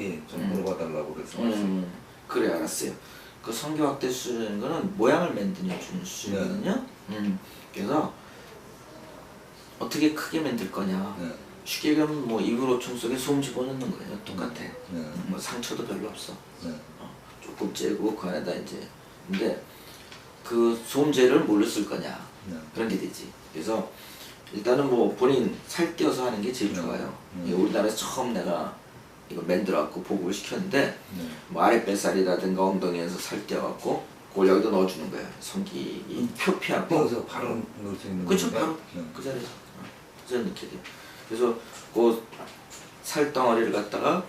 예, 좀 물어봐 달라고 그래서 음, 그래 알았어요. 그 성교 확대 수준인 거는 모양을 만들어 주는 수준이거든요. 음, 그래서 어떻게 크게 만들 거냐. 네. 쉽게 얘기하면 뭐 이불호충 속에 솜 집어넣는 거예요. 똑같아. 네. 음, 뭐 상처도 별로 없어. 네. 어, 조금 째고 그 안에다 이제 근데 그 솜재를 뭘로 쓸 거냐 네. 그런 게 되지. 그래서 일단은 뭐 본인 살 띄어서 하는 게 제일 네. 좋아요. 음. 이게 우리나라에서 처음 내가 이거 만들어갖고 보급을 시켰는데 네. 뭐 아랫배살이라든가 엉덩이에서 살 떼어갖고 그걸 여기다 넣어주는 거예요. 성기 표피하고 떼어서 바로 넣을 수 있는 건데? 바로 네. 그 자리에서 어, 그 자리에 넣게 돼요. 그래서 그 살덩어리를 갖다가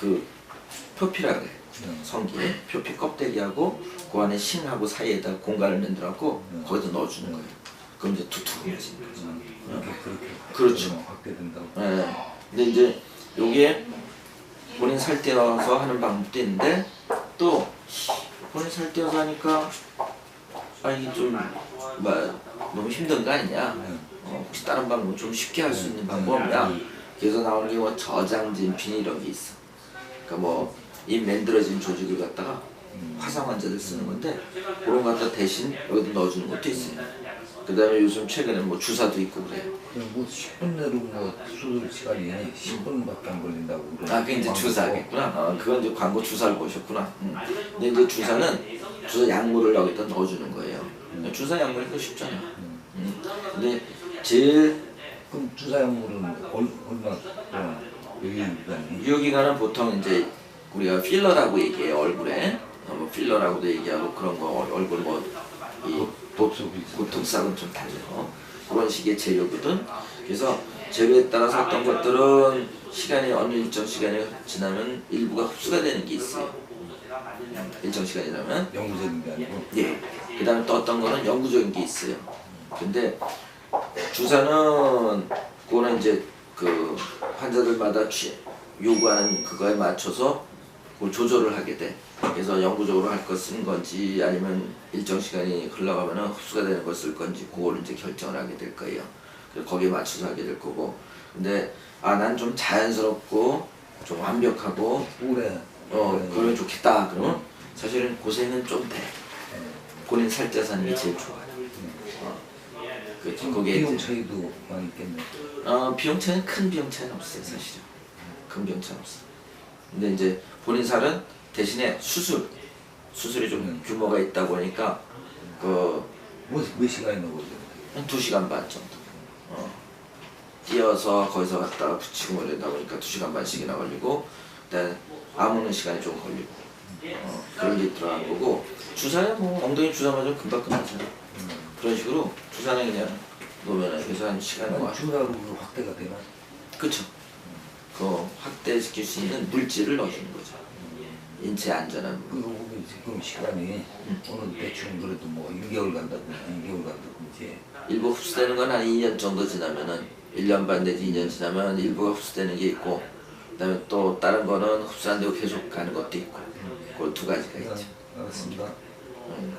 그 표피라 그래. 네. 성기 표피 껍데기하고 그 안에 신하고 사이에다 공간을 만들어갖고 네. 거기다 넣어주는 거예요. 그럼 이제 두툼해지는 거죠. 그렇게 그렇죠. 확대된다고 예. 근데 이제 요게 본인 살 떼어서 하는 방법도 있는데 또 본인 살 떼어서 하니까 아 이게 좀 뭐 너무 힘든 거 아니냐? 네. 어, 혹시 다른 방법 좀 쉽게 할 수 있는 방법 없냐? 그래서 나오는 게 뭐 저장진 이런 게 있어. 그러니까 뭐 이 만들어진 조직을 갖다가 음. 화상 환자들 쓰는 건데 그런 거 갖다 대신 여기다 넣어주는 것도 있어요. 그다음에 요즘 최근에 뭐 주사도 있고 그래요. 그냥 뭐 10분 내로 뭐 수술 시간이 10분밖에 안 걸린다고 그러는 아, 그게 이제. 주사겠구나. 어, 그건 이제 광고 주사를 보셨구나. 음. 근데 이제 주사는 주사 약물을 여기다 넣어주는 거예요. 주사 약물이 쉽잖아. 음. 근데 제일 그럼 주사 약물은 얼, 얼마 유효기간은 보통 이제 우리가 필러라고 얘기해요 얼굴에. 어, 뭐 필러라고도 얘기하고 그런 거 얼- 얼굴 뭐 이 보통싹은 좀 달라요. 그런 식의 재료거든. 그래서 재료에 따라서 어떤 것들은 시간이 어느 일정 시간이 지나면 일부가 흡수가 되는 게 있어요. 음, 일정 시간이 지나면 영구적인 게 아니고 예. 그 다음에 또 어떤 거는 영구적인 게 있어요. 근데 주사는 그거는 이제 그 환자들마다 취, 요구하는 그거에 맞춰서 그걸 조절을 하게 돼. 그래서 영구적으로 할거쓴 건지 아니면 일정 시간이 흘러가면은 흡수가 되는 걸 쓸 건지 그걸 이제 결정을 하게 될 거예요. 그래서 거기에 맞춰서 하게 될 거고. 근데 아 난 좀 자연스럽고 좀 완벽하고 오래 어 오래 그러면 좋겠다. 그러면 사실은 고생은 좀 돼. 본인 사는 게 제일 좋아요. 어. 그 지금 거기에 비용 차이도 많이 있겠네 어, 비용 차이는 큰 비용 차이는 없어요 사실은. 큰 비용 차이는 없어. 근데 이제 본인 살은 대신에 수술 수술이 좀 음. 규모가 있다 보니까 그 뭐, 몇 시간이나 걸려요? 한 2시간 반 정도. 어. 뛰어서 거기서 갖다가 붙이고 뭐 이러다 보니까 2시간 반씩이나 걸리고 그다음에 아무는 시간이 좀 걸리고 어, 그런 게 들어간 거고 주사야 뭐 엉덩이 주사 맞으면 금방 끝나잖아. 그런 식으로 주사는 그냥 놓으면 그래서 한 시간 뭐난 주사로 확대가 되나? 그쵸. 그 확대시킬 수 있는 물질을 넣어주는 거죠. 인체 안전한 물. 지금 시간이 오늘 대충 그래도 뭐 1개월 간다든지 2개월 간다든지 일부 흡수되는 건 한 2년 정도 지나면은 1년 반 내지 2년 지나면 일부가 흡수되는 게 있고 그다음에 또 다른 거는 흡수 안 되고 계속 가는 것도 있고 그 두 가지가 있죠. 알았습니다. 음.